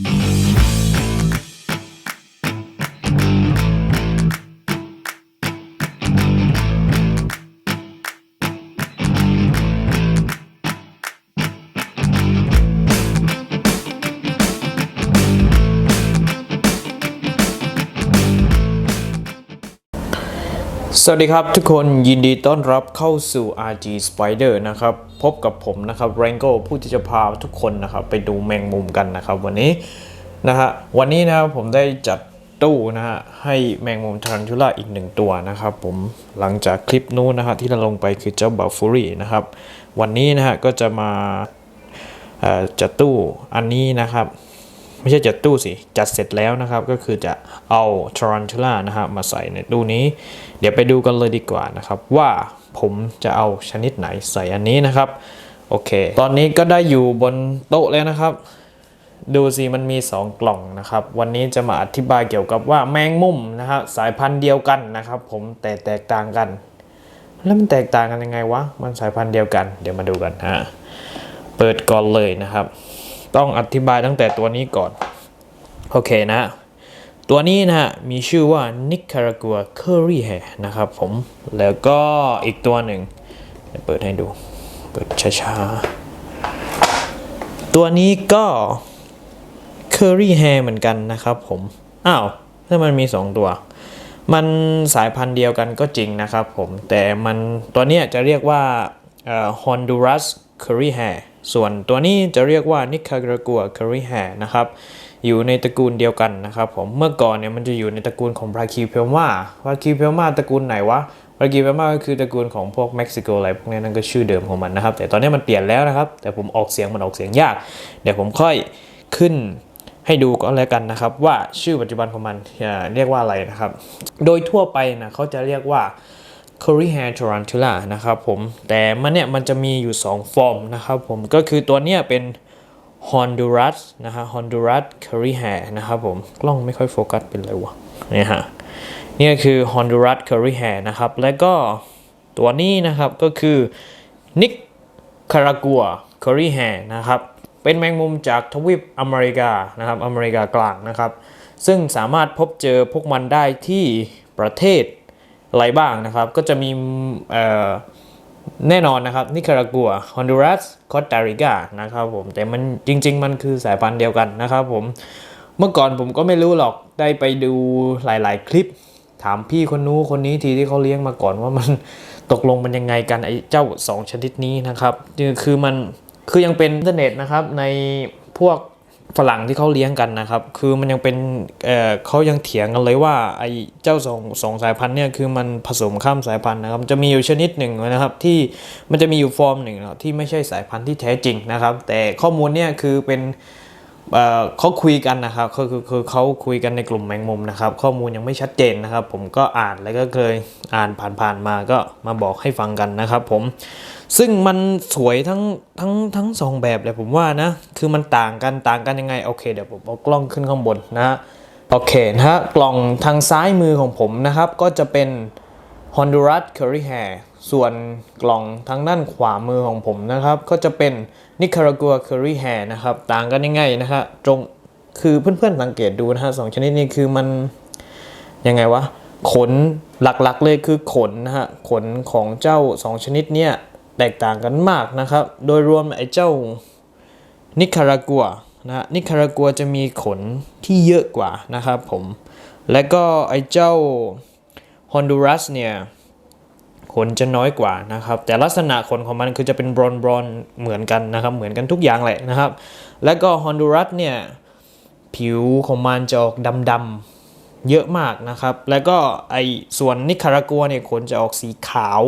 Thank you. สวัสดีครับทุกคนยินดีต้อนรับเข้าสู่ RG Spider นะครับ พบกับผมนะครับ Rango ผู้ที่จะพาทุกคนนะครับ ไปดูแมงมุมกันนะครับ วันนี้นะฮะวันนี้นะครับผมได้จัดตู้นะฮะให้แมงมุมทารันทูล่าอีกหนึ่งตัวนะครับ ผมหลังจากคลิปนู้นนะฮะที่เราลงไปคือเจ้าบัฟฟูรี่นะครับ วันนี้นะฮะก็จะมาจัดตู้อันนี้นะครับ ไม่ใช่จัดตู้สิ จัดเสร็จแล้วนะครับ ก็คือจะเอาทรันทูล่านะฮะมาใส่ในตู้นี้ เดี๋ยวไปดูกันเลยดีกว่านะครับ ว่าผมจะเอาชนิดไหนใส่อันนี้นะครับ โอเค ตอนนี้ก็ได้อยู่บนโต๊ะแล้วนะครับ ดูสิมันมี 2 กล่องนะครับ วันนี้จะมาอธิบายเกี่ยวกับว่าแมงมุมนะฮะสายพันธุ์เดียวกันนะครับ ผมแต่แตกต่างกัน แล้วมันแตกต่างกันยังไงวะ มันสายพันธุ์เดียวกัน เดี๋ยวมาดูกันฮะ เปิดก่อนเลยนะครับ ต้องอธิบายตั้งแต่ตัวนี้ก่อน โอเคนะ ตัวนี้นะฮะ มีชื่อว่า Nicaragua Curry Hair นะครับผม แล้วก็อีกตัวหนึ่งเดี๋ยวเปิดให้ดู เปิดช้าๆ ตัวนี้ก็ Curry Hair เหมือนกันนะครับผม อ้าว ถ้ามันมี 2 ตัวมันสายพันธุ์เดียวกันก็จริงนะครับผม แต่มันตัวนี้จะเรียกว่าเอ่อ Honduras Curry Hair ส่วนตัวนี้จะเรียกว่า Nicaragua Curry Hair นะครับอยู่ในตระกูลเดียวกันนะครับผมเมื่อก่อนเนี่ยมันจะอยู่ในตระกูลของ b r a c h y p e l m a b r a c h y p e l m a ตระกูลไหนวะ b r a c h y p e l m a ก็คือตระกูลของพวกเม็กซิโกอะไรพวกนี้นั่นก็ชื่อเดิมของมันนะครับ แต่ตอนนี้มันเปลี่ยนแล้วนะครับ แต่ผมออกเสียงมันออกเสียงยาก เดี๋ยวผมค่อยขึ้นให้ดูก็แล้วกันนะครับ ว่าชื่อปัจจุบันของมันเรียกว่าอะไรนะครับ โดยทั่วไปนะเขาจะเรียกว่า curry hair tarantula นะครับผมแต่มันเนี่ยมันจะมีอยู่ 2 ฟอร์มนะครับผมก็คือตัวเนี้ยเป็น Honduras นะฮะ Honduras curry hair นะครับผมกล้องไม่ค่อยโฟกัสเป็นไรวะเนี่ยฮะนี่คือ Honduras curry hair นะครับ แล้วก็ตัวนี้นะครับก็คือนิกคารากัวคอรีแฮนะครับ เป็นแมงมุมจากทวีปอเมริกานะครับอเมริกากลางนะครับ ซึ่งสามารถพบเจอพวกมันได้ที่ประเทศ อะไรบ้างนะครับ ก็จะมีแน่นอนนะครับนิคารากัวฮอนดูรัสคอสตาริกานะครับผมแต่มันจริง ๆ มันคือสายพันธุ์เดียวกันนะครับผมเมื่อก่อนผมก็ไม่รู้หรอกได้ไปดูหลาย ๆ คลิป ถามพี่คนนู้นคนนี้ทีที่เขาเลี้ยงมาก่อนว่ามันตกลงมันยังไงกันไอ้เจ้า 2 ชนิดนี้นะครับคือมันคือยังเป็นอินเทอร์เน็ตนะครับในพวก ฝรั่งที่เขาเลี้ยงกันนะครับ คือมันยังเป็นเเขายังเถียงกันเลยว่าไอ้เจ้าสองสองสายพันธุ์เนี่ยคือมันผสมข้ามสายพันธุ์นะครับ จะมีอยู่ชนิดหนึ่งนะครับที่มันจะมีอยู่ฟอร์มหนึ่งนะที่ไม่ใช่สายพันธุ์ที่แท้จริงนะครับ แต่ข้อมูลเนี่ยคือเป็น เขาคุยกันนะครับคือคือคือเขาคุยกันในกลุ่มแมงมุมนะครับ ข้อมูลยังไม่ชัดเจนนะครับ ผมก็อ่านแล้วก็เคยอ่านผ่านๆมาก็มาบอกให้ฟังกันนะครับ ผมซึ่งมันสวยทั้งทั้งทั้งสองแบบเลยผมว่านะคือมันต่างกันต่างกันยังไงโอเคเดี๋ยวผมเอากล้องขึ้นข้างบนนะฮะโอเคนะฮะกล่องทางซ้ายมือของผมนะครับ ก็จะเป็น Honduras Curry Hair ส่วนกล่องทางด้านขวามือของผมนะครับ ก็จะเป็น Nicaragua Curry Hair นะครับ ต่างกันยังไงนะฮะตรงคือเพื่อนๆสังเกตดูนะฮะสองชนิดนี้คือมันยังไงวะ ขนหลักๆเลยคือขนนะฮะ ขนของเจ้า 2 ชนิดเนี่ยแตกต่างกันมากนะครับ โดยรวมไอ้เจ้านิคารากัวนะฮะนิคารากัวจะมีขนที่เยอะกว่านะครับผม และก็ไอ้เจ้าฮอนดูรัสเนี่ย ขนจะน้อยกว่านะครับ แต่ลักษณะขนของมันคือจะเป็นบรอนบรอนเหมือนกันนะครับ เหมือนกันทุกอย่างแหละนะครับ และก็ฮอนดูรัสเนี่ยผิวของมันจะออกดำๆเยอะมากนะครับ แล้วก็ไอส่วนนิคารากัวเนี่ยขนจะออกสีขาว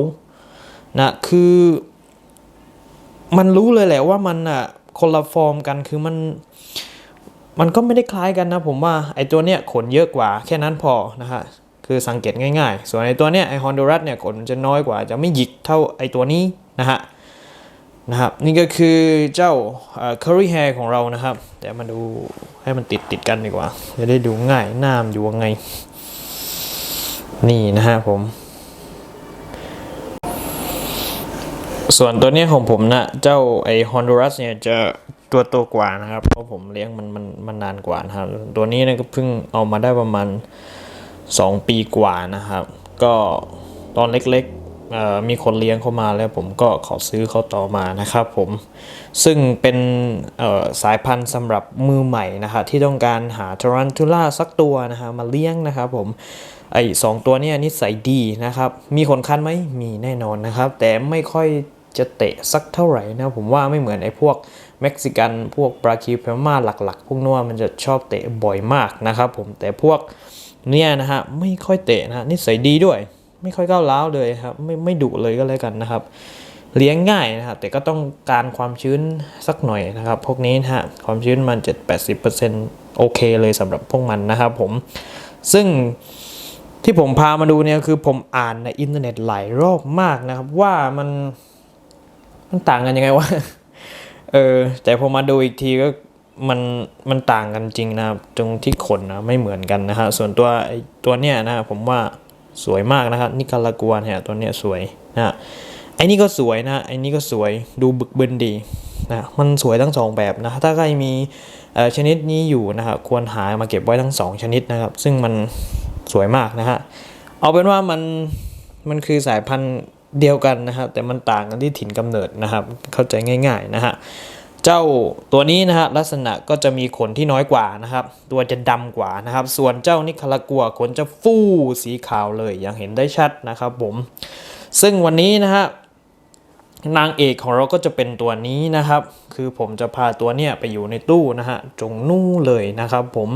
นะคือมันรู้เลยแหละว่ามันอะคนละฟอร์มกันคือมันมันก็ไม่ได้คล้ายกันนะผมว่าไอตัวเนี้ยขนเยอะกว่าแค่นั้นพอนะฮะ คือสังเกตง่ายๆ ส่วนไอตัวเนี้ยไอฮอนดูรัสเนี่ยขนจะน้อยกว่าจะไม่หยิกเท่าไอตัวนี้นะฮะนะครับนี่ก็คือเจ้าเอ่อ curry hair ของเรานะครับเดี๋ยวมาดูให้มันติดติดกันดีกว่า จะได้ดูง่ายหน้ามอยู่ยังไง นี่นะฮะผม ส่วนตัวเนี้ยของผมนะเจ้าไอ Honduras เนี่ยจะตัวโตกว่านะครับ เพราะผมเลี้ยงมันมันมันนานกว่านะครับ ตัวนี้นี่ยก็เพิ่งเอามาได้ประมาณ 2 ปีกว่านะครับ ก็ตอนเล็กๆมีคนเลี้ยงเข้ามาแล้วผมก็ขอซื้อเขาต่อมานะครับผมซึ่งเป็นสายพันธุ์สำหรับมือใหม่นะครับที่ต้องการหาทรันทูล่าสักตัวนะฮะมาเลี้ยงนะครับผมไอ้สองตัวนี้นิสัยดีนะครับ มีขนคันไหมมีแน่นอนนะครับ แต่ไม่ค่อยจะเตะสักเท่าไหร่นะผมว่าไม่เหมือนไอ้พวกเม็กซิกันพวกบราคิวเพลมาหลักๆ พวกนัวมันจะชอบเตะบ่อยมากนะครับผมแต่พวก เนี่ยนะฮะไม่ค่อยเตะนะฮะนิสัยดีด้วย ไม่ค่อยก้าวร้าวเลยครับไม่ไม่ดุเลยก็แล้วกันนะครับ เลี้ยงง่ายนะครับแต่ก็ต้องการความชื้นสักหน่อยนะครับ พวกนี้นะฮะความชื้นมัน 7-80%โอเคเลยสำหรับพวกมันนะครับผมซึ่งที่ผมพามาดูเนี่ยคือผมอ่านในอินเทอร์เน็ตหลายรอบมากนะครับ ว่ามันมันต่างกันยังไงวะเออแต่พอมาดูอีกทีก็ มันมันต่างกันจริงนะครับตรงที่ขนนะไม่เหมือนกันนะฮะส่วนตัวไอตัวเนี้ยนะผมว่าสวยมากนะครับนิการากัวเนี่ยตัวเนี้ยสวยนะไอ้นี่ก็สวยนะไอ้นี่ก็สวยดูบึกบึนดีนะมันสวยทั้งสองแบบนะถ้าใครมีอ่อชนิดนี้อยู่นะครับควรหามาเก็บไว้ทั้งสองชนิดนะครับ ซึ่งมันสวยมากนะฮะเอาเป็นว่ามันมันคือสายพันธุ์เดียวกันนะครับแต่มันต่างกันที่ถิ่นกำเนิดนะครับ เข้าใจง่าย ๆนะฮะ เจ้าตัวนี้นะฮะลักษณะก็จะมีขนที่น้อยกว่านะครับ ตัวจะดำกว่านะครับ ส่วนเจ้านิคารากัวขนจะฟูสีขาวเลยอย่างเห็นได้ชัดนะครับผม ซึ่งวันนี้นะฮะนางเอกของเราก็จะเป็นตัวนี้นะครับ คือผมจะพาตัวเนี้ยไปอยู่ในตู้นะฮะจงนู่เลยนะครับผม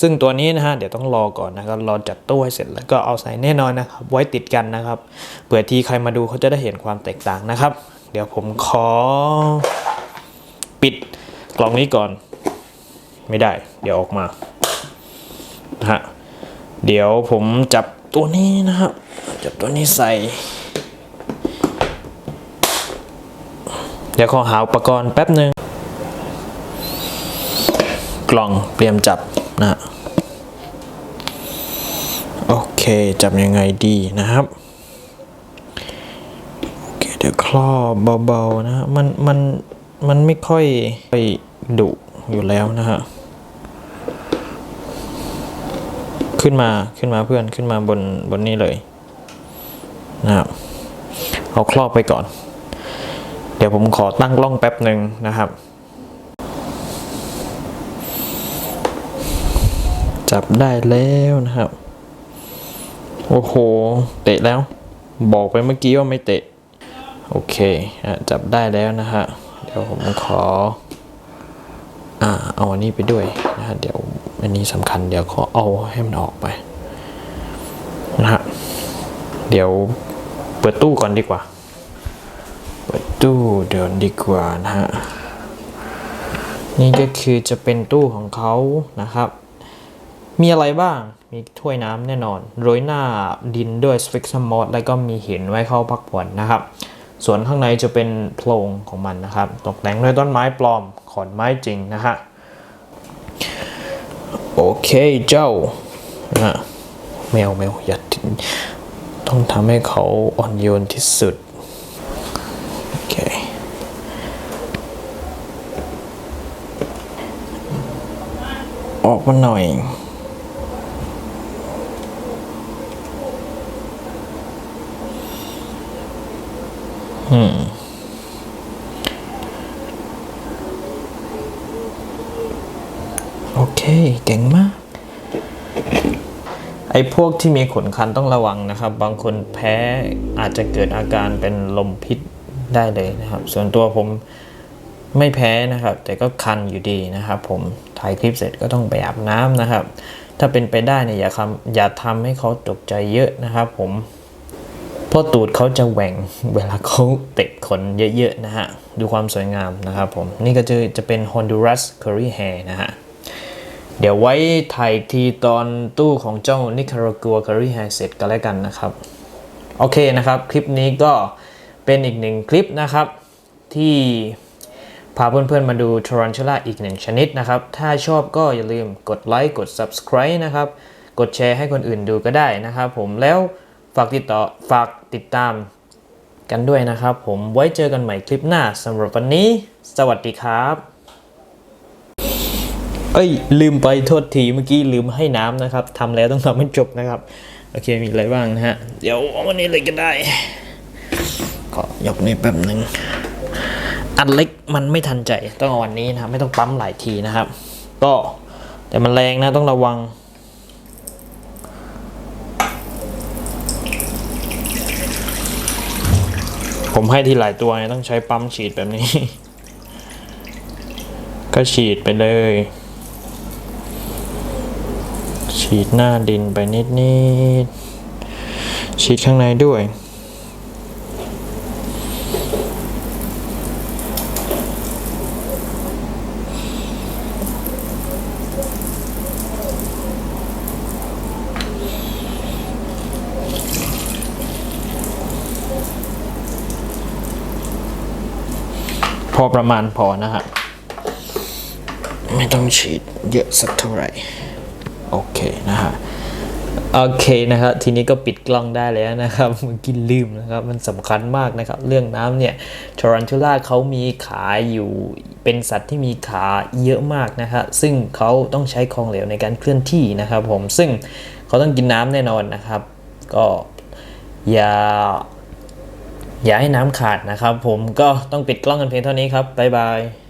ซึ่งตัวนี้นะฮะเดี๋ยวต้องรอก่อนนะครับรอจัดตู้ให้เสร็จแล้วก็เอาใส่แน่นอนนะครับ ไว้ติดกันนะครับ เผื่อที่ใครมาดูเขาจะได้เห็นความแตกต่างนะครับ เดี๋ยวผมขอ ปิดกล่องนี้ก่อน ไม่ได้ เดี๋ยวออกมานะฮะเดี๋ยวผมจับตัวนี้นะครับ จับตัวนี้ใส่ เดี๋ยวขอหาอุปกรณ์แป๊บหนึ่งกล่องเตรียมจับนะฮะโอเค จับยังไงดีนะครับโอเคเดี๋ยวคลอบเบาๆนะฮะมันมัน มันไม่ค่อยไปดุอยู่แล้วนะฮะ ขึ้นมาขึ้นมาเพื่อนขึ้นมาบนบนนี้เลยนะครับเอาครอบไปก่อน เดี๋ยวผมขอตั้งกล้องแป๊บหนึ่งนะครับ จับได้แล้วนะครับ โอ้โห เตะแล้ว บอกไปเมื่อกี้ว่าไม่เตะ โอเคจับได้แล้วนะฮะ ดี๋ยวผมขออ่าเอาอันนี้ไปด้วยนะฮะเดี๋ยวอันนี้สำคัญเดี๋ยวขอเอาให้มันออกไปนะฮะเดี๋ยวเปิดตู้ก่อนดีกว่า เปิดตู้เดินดีกว่านะฮะนี่ก็คือจะเป็นตู้ของเขานะครับ มีอะไรบ้าง มีถ้วยน้ำแน่นอน โรยหน้าดินด้วยสฟิกซ์มอสแล้วก็มีหินไว้เข้าพักผ่อนนะครับ ส่วนข้างในจะเป็นโพรงของมันนะครับ ตกแต่งด้วยต้นไม้ปลอมขอนไม้จริงนะฮะ โอเคเจ้านะแมวแมวอย่าต้องทำให้เขาอ่อนโยนที่สุด โอเคออกมาหน่อย โอเค เก่งมาก ไอ้พวกที่มีขนคันต้องระวังนะครับ บางคนแพ้อาจจะเกิดอาการเป็นลมพิษได้เลยนะครับ ส่วนตัวผมไม่แพ้นะครับ แต่ก็คันอยู่ดีนะครับ ผมถ่ายคลิปเสร็จก็ต้องไปอาบน้ำนะครับ ถ้าเป็นไปได้เนี่ยอย่าทำอย่าทำให้เขาตกใจเยอะนะครับ ผม ราะตูดเขาจะแหว่งเวลาเขาเตะขนเยอะๆนะฮะ ดูความสวยงามนะครับผม นี่ก็จะจะเป็น Honduras Curry Hair นะฮะ เดี๋ยวไว้ถ่ายทีตอนตู้ของเจ้านิคารากัวคารีไฮเสร็จกันแล้วกันนะครับ โอเคนะครับ คลิปนี้ก็เป็นอีกหนึ่งคลิปนะครับ ที่พาเพื่อนๆมาดูทรัน t ูล่าอีกหนึ่งชนิดนะครับ ถ้าชอบก็อย่าลืมกดไลค์กด subscribe นะครับ กดแชร์ให้คนอื่นดูก็ได้นะครับผมแล้ว ฝากติดต่อฝากติดตามกันด้วยนะครับผมไว้เจอกันใหม่คลิปหน้าสำหรับวันนี้ สวัสดีครับ เอ้ย ลืมไปโทษทีเมื่อกี้ลืมให้น้ำนะครับทำแล้วต้องทำให้จบนะครับ โอเคมีอะไรบ้างนะฮะ เดี๋ยววันนี้เลยก็ได้ ก็ยกนี่แป๊บหนึ่งอันเล็กมันไม่ทันใจต้องเอาวันนี้นะครับ ไม่ต้องปั๊มหลายทีนะครับ ก็แต่มันแรงนะต้องระวัง ผมให้ทีหลายตัวไงต้องใช้ปั๊มฉีดแบบนี้ ก็ฉีดไปเลย ฉีดหน้าดินไปนิดนิดๆฉีดข้างในด้วย อประมาณพอนะฮะ ไม่ต้องฉีดเยอะสักเท่าไหร่ โอเคนะฮะโอเคนะครับทีนี้ก็ปิดกล้องได้แล้วนะครับเมื่อกี้ลืมนะครับ มันสำคัญมากนะครับ เรื่องน้ำเนี่ยทรันทูล่าเขามีขาอยู่เป็นสัตว์ที่มีขาเยอะมากนะครับซึ่งเขาต้องใช้ของเหลวในการเคลื่อนที่นะครับผมซึ่งเขาต้องกินน้ำแน่นอนนะครับ ก็อย่า อย่าให้น้ำขาดนะครับ ผมก็ต้องปิดกล้องกันเพียงเท่านี้ครับบ๊ายบาย